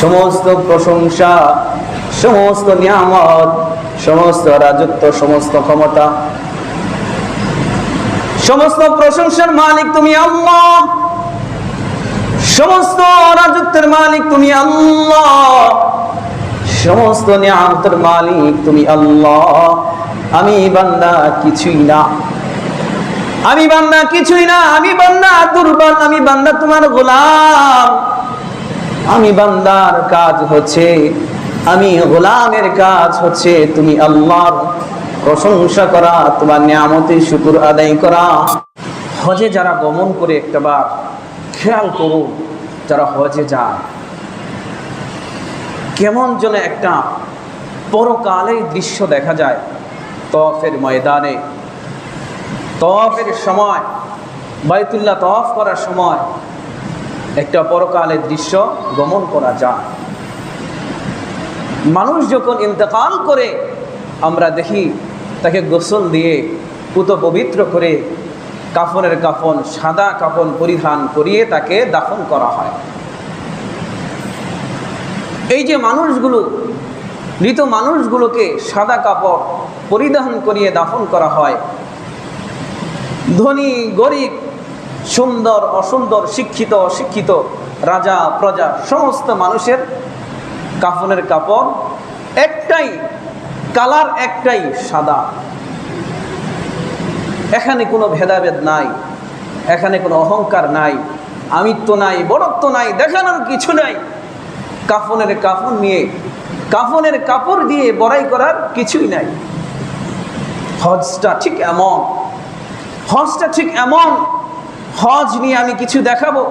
সমস্ত প্রশংসা, সমস্ত নিয়ামত, সমস্ত রাজত্ব, সমস্ত ক্ষমতা। সমস্ত প্রশংসার মালিক তুমি আল্লাহ। সমস্ত রাজত্বের মালিক তুমি আল্লাহ। সমস্ত নিয়ামতের মালিক তুমি আল্লাহ। আমি বান্দা কিছুই না। আমি বান্দা কিছুই না, আমি বান্দা দুর্বল, আমি বান্দা তোমার গোলাম। আমি বান্দার কাজ হচ্ছে, আমি গোলামের কাজ হচ্ছে তুমি আল্লাহর প্রশংসা করা, তোমার নিয়ামতের শুকুর আদায় করা। হজে যারা গমন করে একটাবার খেয়াল করুন যারা হজে যায়। কেমন যেন একটা পরকালের দৃশ্য দেখা যায় তফের ময়দানে। তফের সময়, বাইতুল্লাহ তফ করার সময় একটা পরকালের দৃশ্য গমন করা যায়। মানুষ যখন ইন্তেকাল করে, আমরা দেখি তাকে গোসল দিয়ে পুত পবিত্র করে কাফনের কাফন, সাদা কাফন পরিধান করিয়ে তাকে দাফন করা হয়। এই যে মানুষগুলো, মৃত মানুষগুলোকে সাদা কাপড় পরিধান করিয়ে দাফন করা হয় ধনী, গরিব, সুন্দর, অসুন্দর, শিক্ষিত, অশিক্ষিত, রাজা, প্রজা, সমস্ত মানুষের কাফনের কাপড় একটাই, কালার একটাই সাদা। এখানে কোনো ভেদাভেদ নাই, এখানে কোনো অহংকার নাই, আমিত্ব নাই বড়ত্ব নাই, দেখানোর কিছু নাই। কাফনের কাফন নিয়ে, কাফনের কাপড় দিয়ে বড়াই করার কিছুই নাই। হজটা ঠিক এমন হজটা ঠিক এমন। হজ নিয়ে আমি কিছু দেখাবো,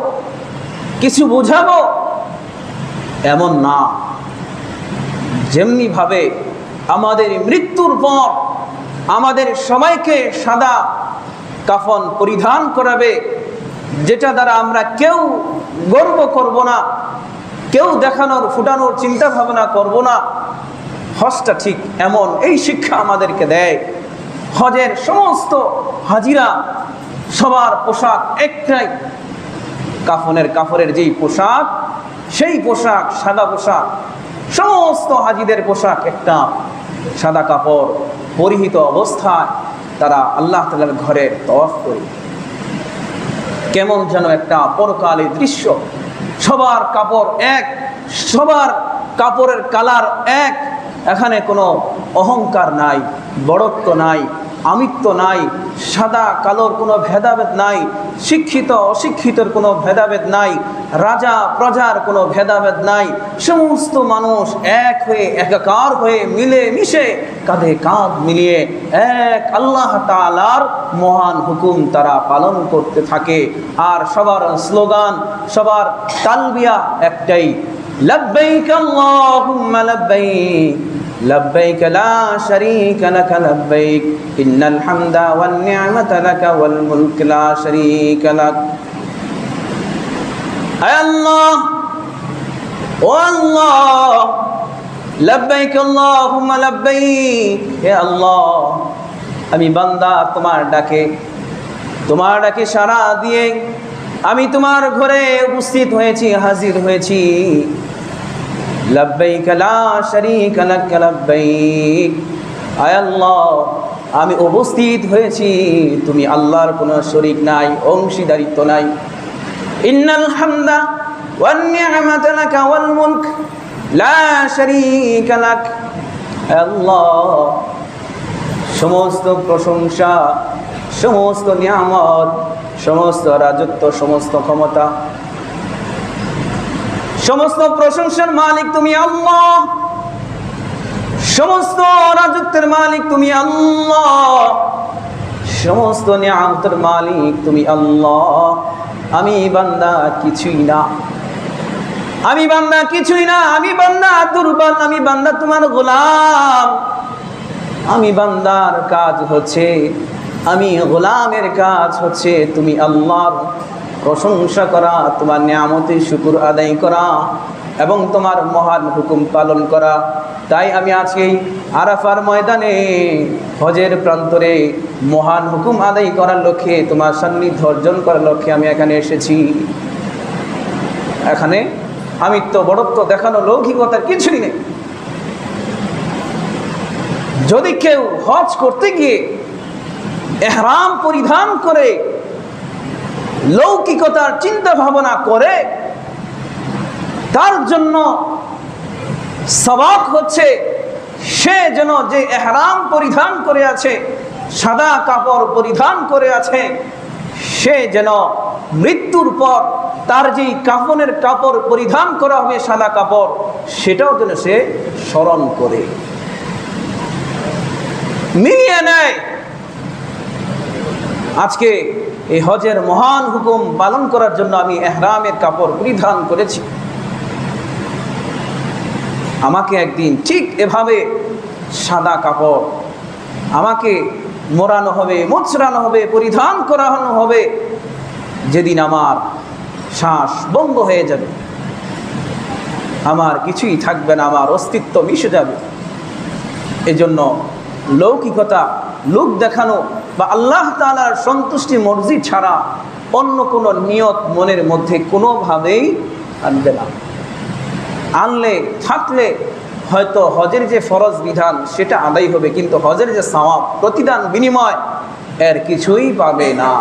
কিছু বোঝাবো, এমন না। যেমনি ভাবে আমাদের মৃত্যুর পর আমাদের সবাইকে সাদা কাফন পরিধান করাবে, যেটা দ্বারা আমরা কেউ গর্ব করব না, কেউ দেখানোর, ফুটানোর চিন্তা ভাবনা করব না। হজটা ঠিক এমন, এই শিক্ষা আমাদেরকে দেয়। হজের সমস্ত হাজিরা সবার পোশাক একটাই। কাফনের কাফরের যেই পোশাক, সেই পোশাক, সাদা পোশাক, সমস্ত হাজিদের পোশাক একটা। সাদা কাপড় পরিহিত অবস্থায় তারা আল্লাহ তালার ঘরে তফ করে। কেমন যেন একটা পরকালে দৃশ্য। সবার কাপড় এক, সবার কাপড়ের কালার এক। এখানে কোনো অহংকার নাই, বড়ত্ব নাই আমিত্ব নাই, সাদা কালোর কোনো ভেদাভেদ নাই, শিক্ষিত অশিক্ষিতর কোনো ভেদাভেদ নাই, রাজা প্রজার কোনো ভেদাভেদ নাই, সমস্ত মানুষ এক হয়ে, একাকার হয়ে মিলে মিশে কাঁধে কাঁধ মিলিয়ে এক আল্লাহ তালার মহান হুকুম তারা পালন করতে থাকে। আর সবার স্লোগান, সবার তালবিয়া একটাই, লব্বাইক আল্লাহুম্মা লব্বাইক। لبيك لا شريك لك لبيك إن الحمد والنعمة لك والملك لا شريك لك أي الله والله لبيك اللهم لبيك يا الله আমি বান্দা তোমার ডাকে তোমার ডাকে সারা দিয়ে আমি তোমার ঘরে উপস্থিত হয়েছি হাজির হয়েছি লা আমি উপস্থিত হয়েছি, তুমি আল্লাহর কোনো শরীক নাই, অংশীদারিত্ব নাই। ইন্নাল লা আল্লাহ, সমস্ত প্রশংসা, সমস্ত নিয়ামত, সমস্ত রাজত্ব, সমস্ত ক্ষমতা সমস্ত প্রশংসার মালিক তুমি আল্লাহ। সমস্ত রাজত্বের মালিক তুমি আল্লাহ। সমস্ত নিয়ামতের মালিক তুমি আল্লাহ। আমি বান্দা কিছুই না। আমি বান্দা কিছুই না। আমি বান্দা দুর্বল। আমি বান্দা তোমার গোলাম। আমি বান্দার কাজ হচ্ছে, আমি গোলামের কাজ হচ্ছে তুমি আল্লাহর প্রশংসা করা, তোমার নিয়ামতের শুকুর আদায় করা এবং তোমার মহান হুকুম পালন করা। তাই আমি আজকে এই আরাফার ময়দানে হজের প্রান্তরে মহান হুকুম আদায় করার লক্ষ্যে, তোমার সান্নিধ্য অর্জন করার লক্ষ্যে আমি এখানে এসেছি। এখানে আমিত্ব, বড়ত্ব দেখানো লৌকিকতার কিছুই নেই। যদি কেউ হজ করতে গিয়ে এহরাম পরিধান করে লৌকিকতার চিন্তা ভাবনা করে, তার জন্য সবাক হচ্ছে সে যেন যে এহরাম পরিধান করে আছে, সাদা কাপড় পরিধান করে আছে, সে যেন মৃত্যুর পর তার যেই কাফনের কাপড় পরিধান করা হবে সাদা কাপড়, সেটাও যেন সে স্মরণ করে। মিলিয়ে নেয়। আজকে এই হজের মহান হুকুম পালন করার জন্য আমি এহরামের কাপড় পরিধান করেছি। আমাকে একদিন ঠিক এভাবে সাদা কাপড়, আমাকে মোড়ানো হবে, মুচড়ানো হবে, পরিধান করানো হবে, যেদিন আমার শ্বাস বন্ধ হয়ে যাবে। আমার কিছুই থাকবে না, আমার অস্তিত্ব মিশে যাবে। এজন্য লৌকিকতা, লোক দেখানো বা আল্লাহ তালার সন্তুষ্টি মর্জি ছাড়া অন্য কোনো নিয়ত মনের মধ্যে কোনোভাবেই আনবে না। আনলে, থাকলে হয়তো হজের যে ফরজ বিধান সেটা আদায় হবে, কিন্তু হজের যে সওয়াব, প্রতিদান বিনিময় এর কিছুই পাবে না।